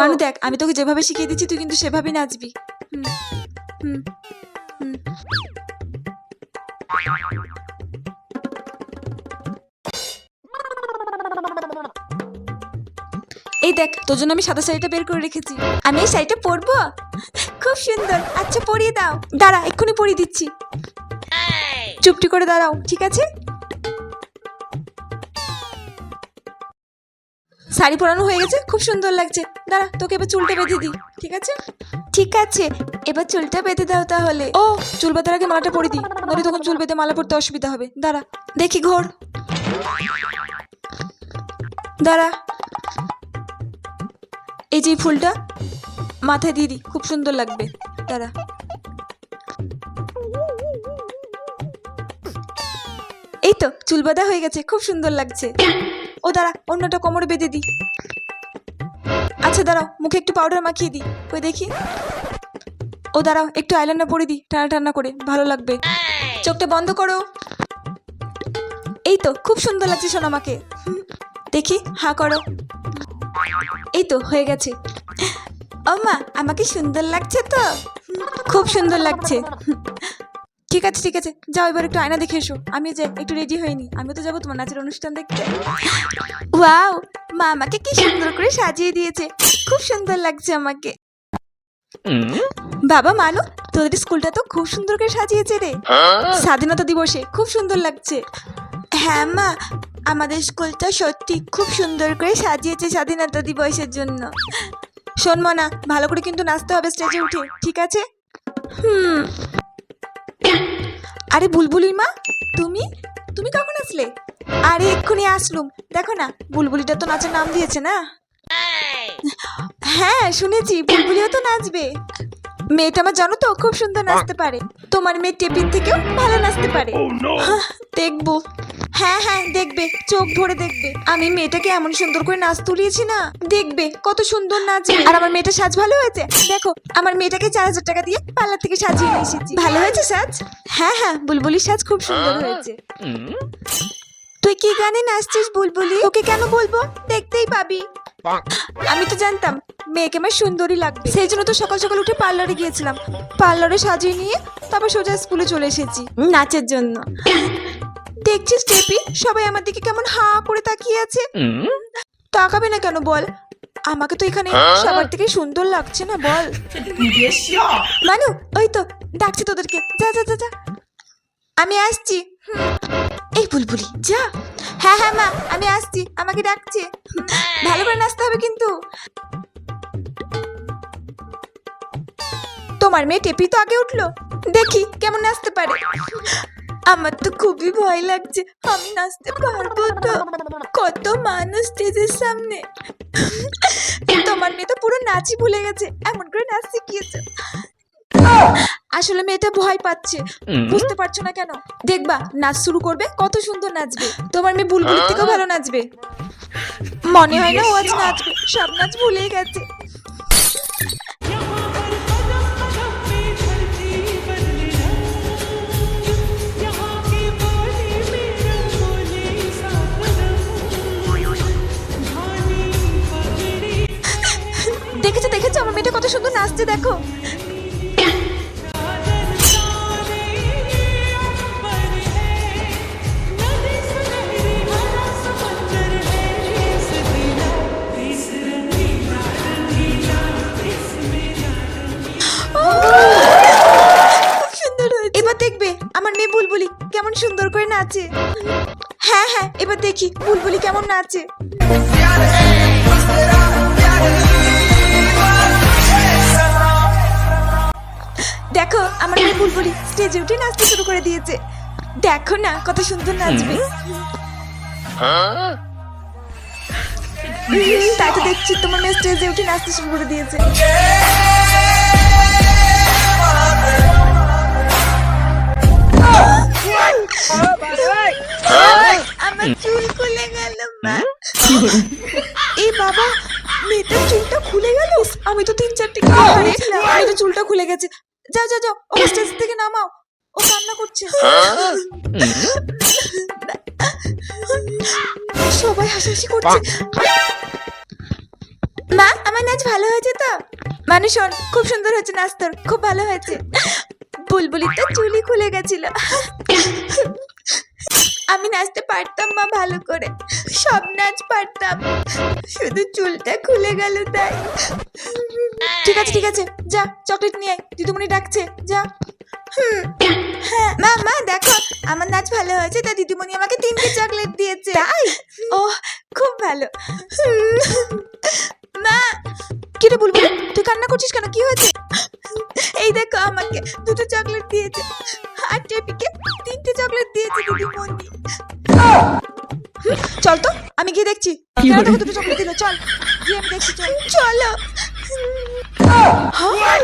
মানু দেখ, আমি তোকে যেভাবে শিখিয়ে দিচ্ছি, তুই কিন্তু সেভাবেই নাচবি। এই দেখ, তোর জন্য আমি সাদা শাড়িটা বের করে রেখেছি। আমি এই শাড়িটা পরবো? খুব সুন্দর। আচ্ছা পরিয়ে দাও। দাঁড়া, এক্ষুনি পরিয়ে দিচ্ছি। চুপটি করে দাঁড়াও, ঠিক আছে? শাড়ি পরানো হয়ে গেছে, খুব সুন্দর লাগছে। দাঁড়া তোকে এবার চুলটা বেঁধে দিই ঠিক আছে? ঠিক আছে এবার চুলটা বেঁধে দাও তাহলে। ও চুল বাঁধার আগে মালাটা পরে দিই নইলে তখন চুল বেঁধে মালা পরতে অসুবিধা হবে। দাঁড়া দেখি ঘোর। দাঁড়া। এই যে ফুলটা মাথায় দিয়ে দিই খুব সুন্দর লাগবে। দাঁড়া। এই তো চুল বাঁধা হয়ে গেছে খুব সুন্দর লাগছে। ও দাঁড়া অন্যটা কোমরে বেঁধে দিই। আচ্ছা দাঁড়াও, মুখে একটু পাউডার মাখিয়ে দিই। ওই দেখি। ও, দাঁড়াও, একটু আইল্যান্ডার পরে দিই টানা টানা করে, ভালো লাগবে। চোখটা বন্ধ করো। এই তো, খুব সুন্দর লাগছে সোনামাকে দেখি, হা করো। এই তো, হয়ে গেছে। মা, আমাকে সুন্দর লাগছে তো? খুব সুন্দর লাগছে। ঠিক আছে ঠিক আছে, যাও এবার একটু আয়না দেখে এসো। আমি যে একটু রেডি হইনি আমি তো যাব তোমার নাচের অনুষ্ঠান দেখতে। ওয়াও! মা আমাকে কি সুন্দর করে সাজিয়ে দিয়েছে। খুব সুন্দর লাগছে আমাকে। বাবা মানু তোদের স্কুলটা তো খুব সুন্দর করে সাজিয়েছে রে। স্বাধীনতা দিবসে খুব সুন্দর লাগছে। হ্যাঁ মা আমাদের স্কুলটা সত্যি খুব সুন্দর করে সাজিয়েছে স্বাধীনতা দিবসের জন্য। শোন মনা ভালো করে কিন্তু নাচতে হবে স্টেজে উঠে ঠিক আছে? হুম। আরে বুলবুলির মা তুমি? তুমি কখন আসলে? আরে এক্ষুনি আসলুম। দেখো না বুলবুলিটা তো নাচের নাম দিয়েছে না? হ্যাঁ শুনেছি বুলবুলিও তো নাচবে। মেয়েটা আমার জানো তো খুব সুন্দর নাচতে পারে। তোমার মেয়ে টেপির থেকেও ভালো নাচতে পারে। দেখব। হ্যাঁ হ্যাঁ দেখবে, চোখ ভরে দেখবে। আমি মেয়েটাকে এমন সুন্দর করে নাচ তুলিয়েছি না। দেখবে, কত সুন্দর নাচবে আর আমার মেয়েটা সাজ ভালো হয়েছে? দেখো, আমার মেয়েটাকে চার হাজার টাকা দিয়ে পার্লার থেকে সাজিয়ে নিয়ে এসেছি। ভালো হয়েছে সাজ? হ্যাঁ হ্যাঁ বুলবুলির সাজ খুব সুন্দর হয়েছে। তুই কি গানে নাচছিস, বুলবুলি? ওকে কেন বলব? দেখতেই পাবি। আমি তো জানতাম, মেয়েকে আমার সুন্দরী লাগবে। সেই জন্য তো সকাল সকাল উঠে পার্লারে গিয়েছিলাম। পার্লারে সাজিয়ে নিয়ে তারপর সোজা স্কুলে চলে এসেছি। নাচের জন্য। দেখছিস টেপি সবাই আমার দিকে কেমন হা করে তাকিয়ে আছে। তাকাবে না কেন বল? আমাকে তো এখানে সবার থেকে সুন্দর লাগছে না বল? মানু ওই তো ডাকছি তোদেরকে। যা যা যা যা। আমি আসছি। এই বুলবুলি যা। হ্যাঁ হ্যাঁ মা আমি আসছি। আমাকে ডাকছে। ভালো করে নাচতে হবে কিন্তু। তোমার মেয়ে টেপি তো আগে উঠল। দেখি কেমন নাচতে পারে। আমার তো খুবই ভয় লাগছে আমি নাচতে পারব তো। কত মানুষ স্টেজের সামনে। তোমার মেয়ে তো পুরো নাচই ভুলে গেছে এমন করে নাচ শিখিয়েছে। আসলে মেয়েটা ভয় পাচ্ছে বুঝতে পারছ না কেন? দেখবা নাচ শুরু করবে কত সুন্দর নাচবে। তোমার মেয়ে বুলবুলির থেকেও ভালো নাচবে। মনে হয় না ও আজ নাচবে সব নাচ ভুলেই গেছে। নাচছে দেখো। বুলবুলি কেমন সুন্দর করে নাচে। হ্যাঁ হ্যাঁ এবার দেখি বুলবুলি কেমন নাচে। দেখো আমার মেয়ে বুলবুলি স্টেজে উঠে নাচতে শুরু করে দিয়েছে। দেখো না কত সুন্দর নাচবে। তাই তো দেখছি তোমার মেয়ে স্টেজে উঠে নাচতে শুরু করে দিয়েছে। আমার চুল খুলে গেল মা। এই বাবা মেয়েটার চুলটা খুলে গেল? আমি তো তিন চারটে আমি তো চুলটা খুলে গেছে। যাও যাও যাও, ও স্টেজ থেকে নামাও। ও কান্না করছে। সবাই হাসাহাসি করছে। মা, আমার নাচ ভালো হয়েছে তো? মানে শোন, খুব সুন্দর হয়েছে নাচ তোর, খুব ভালো হয়েছে। বুলবুলি তো চুলি খুলে গেছিল। আমি নাচতে পারতাম মা ভালো করে। সব নাচ পারতাম। শুধু চুলটা খুলে গেল তাই। ঠিক আছে ঠিক আছে। যা চকলেট নিয়ে আয় দিদিমণি ডাকছে যা। হুম, হ্যাঁ মা মা দেখো আমার নাচ ভালো হয়েছে তা দিদিমণি আমাকে তিনটে চকলেট দিয়েছে। তাই? ও খুব ভালো। মা কি রে বুলবুল তুই কান্না করছিস কেন? কি হয়েছে? এই দেখো আমাকে দুটো চকলেট দিয়েছে। আর টেপিকে তিনটে চকলেট দিয়েছে দিদিমণি। চল তো আমি গিয়ে দেখছি। দুটো চকলেট দিল? চল গিয়ে আমি দেখছি চল। চলো। হ্যাঁ